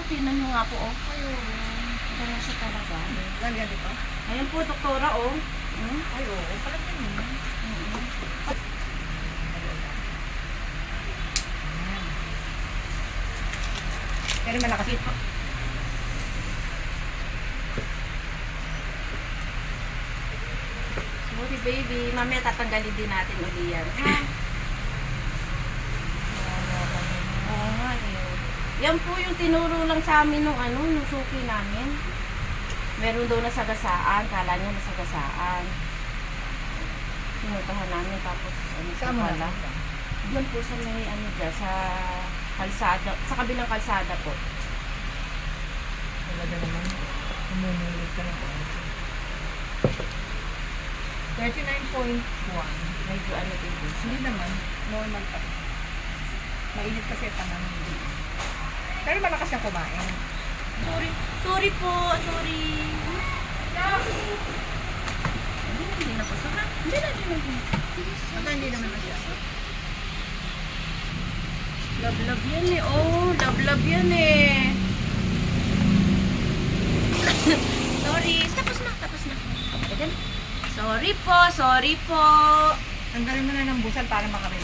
po, tingnan nyo nga po, oh. Ayun. Ganyan siya talaga. Lagyan dito? Ayan po, doktora, oh. Hmm? Ay, oo. Parang ganun. Pero malakas ito. Sorry, baby. Mamaya tatanggalin din natin uli yan. Ha? Oo nga, eh. Yan po yung tinuro lang sa amin nung ano, nung suki namin. Meron daw nasagasaan. Kala niya nasagasaan. Pinuntahan namin tapos ano mo pala. na? Yan po sa may ano dyan, sa kalsada, sa kabilang kalsada po. Talaga naman. Umumulit ka na po. 39.1. Medyo ano din po. Hindi naman. Normal pa. Mainit kasi ang panahon. Pero malakas siyang kumain. Sorry. Sorry po. Sorry. Hindi na, hindi na po. Saka, hindi na, hindi na. Baka hindi naman na siya. Love, love yan eh. Oh, love, love yan eh. sorry. Tapos na, tapos na. Sorry po, sorry po. Tanggalin mo na ng busal para makarelax.